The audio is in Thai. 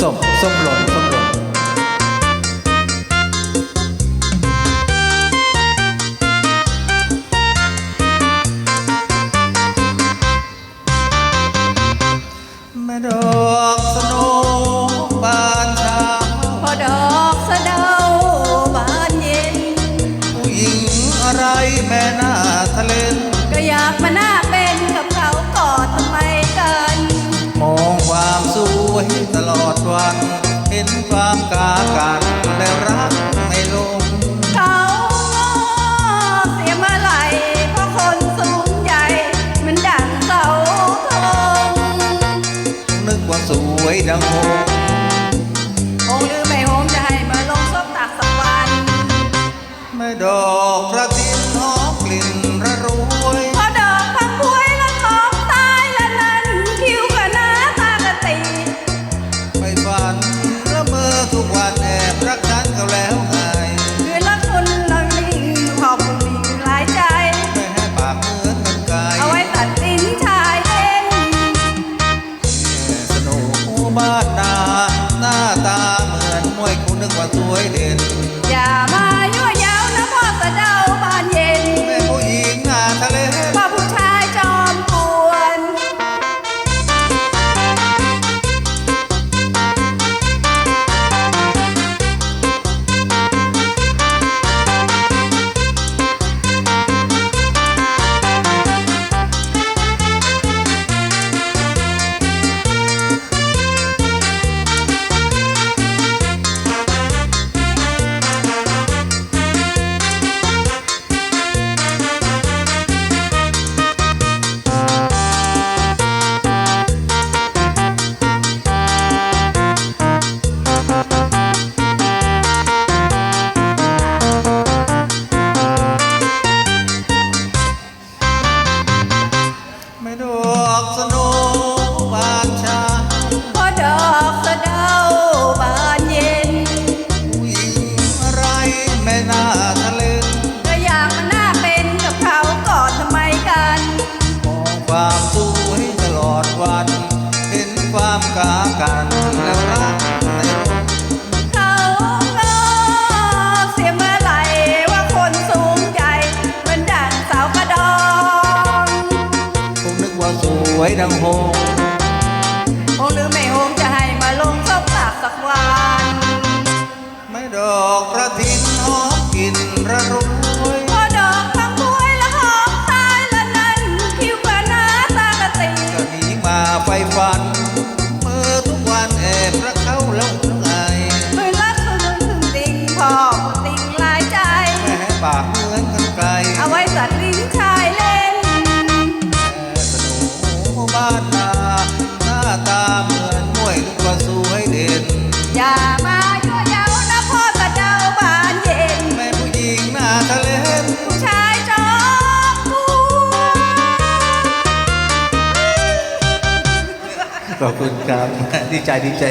ส้มส้มหล่นส้มหล่นแม่ดอกสโน วันเห็นความกากันและรักไม่ลง เขาเสียเมื่อไหร่เพราะคนสูงใหญ่มันดังเสาธงนึกว่าสวยดังโมองค์หรือไม่หงจะให้มาลงซบตักสักวันแม่ดอกกระถินหอมกลิ่น ว่าสวยเด่น อกสโนบานเช้าพ่อดอกสะเดาบานเย็น ผู้หญิงอะไรแม่หน้าทะเลนก็อยากมาหน้าเป็นกับเขากอดทำไมกัน มองความส ว่าสวยดังโฮคงหรือไม่โฮมจะให้มาลงซบตักสักวันไม่ดอกกระถินหอมกลิ่นระรวยพอดอกพังพวยและหอมตายละนั้นคิ้วกว่าหน้าตากะตีก็หนีมาไฟฝัน ขอบคุณครับดีใจดีใจ